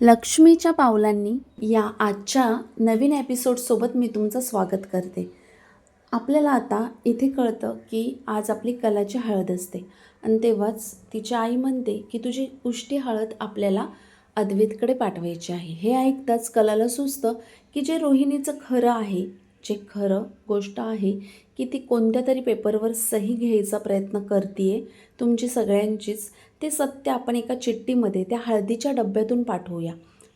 लक्ष्मीच्या पावलांनी या आजच्या नवीन एपिसोडसोबत मी तुमचं स्वागत करते. आपल्याला आता इथे कळतं की आज आपली कलाची हळद असते. आणि तेव्हाच तिची आई म्हणते की तुझी उष्टी हळद आपल्याला अद्वैतकडे पाठवायची आहे. हे ऐकताच कलाला सुचतं की जे रोहिणीचं खरं आहे जे खरं गोष्ट आहे की ती कोणत्या तरी पेपरवर सही घ्यायचा प्रयत्न करते तुमची सगळ्यांचीच ते सत्य आपण एका चिठ्ठीमध्ये त्या हळदीच्या डब्यातून पाठवूया.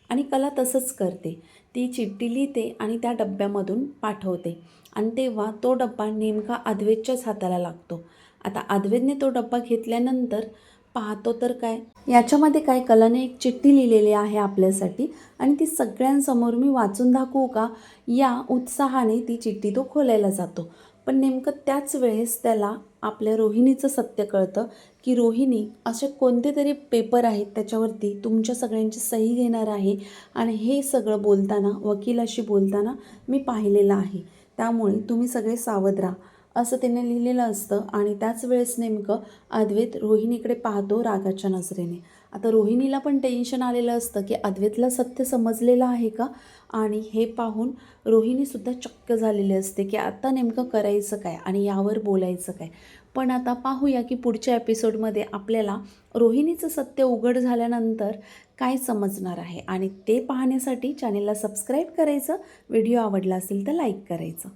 आणि कला तसंच करते. ती चिठ्ठी लिहिते आणि त्या डब्यामधून पाठवते. आणि तेव्हा तो डब्बा नेमका अद्वेदच्याच हाताला लागतो. आता अद्वेदने तो डब्बा घेतल्यानंतर पाहतो तर काय? याच्यामध्ये काय कलाने एक चिठ्ठी लिहिलेली आहे आपल्यासाठी आणि ती सगळ्यांसमोर मी वाचून दाखवू का? या उत्साहाने ती चिठ्ठी तो खोलायला जातो. पण नेमकं त्याच वेळेस त्याला आपल्या रोहिणीचं सत्य कळतं की रोहिणी असे कोणते तरी पेपर आहेत त्याच्यावरती तुमच्या सगळ्यांची सही घेणार आहे आणि हे सगळं बोलताना वकिलाशी बोलताना मी पाहिलेलं आहे. त्यामुळे तुम्ही सगळे सावध राहा. असं त्याने लिहिलेलं असतं आणि त्याच वेळेस नेमकं अद्वैत रोहिणीकडे पाहतो रागाच्या नजरेने. आता रोहिणीला पण टेन्शन आलेलं असतं की अद्वैतला सत्य समजलेलं आहे का? आणि हे पाहून रोहिणीसुद्धा चक्क झालेली असते की आता नेमकं करायचं काय आणि यावर बोलायचं काय? पण आता पाहूया की पुढच्या एपिसोडमध्ये आपल्याला रोहिणीचं सत्य उघड झाल्यानंतर काय समजणार आहे? आणि ते पाहण्यासाठी चॅनेलला सबस्क्राईब करायचं. व्हिडिओ आवडला असेल तर लाईक करायचं.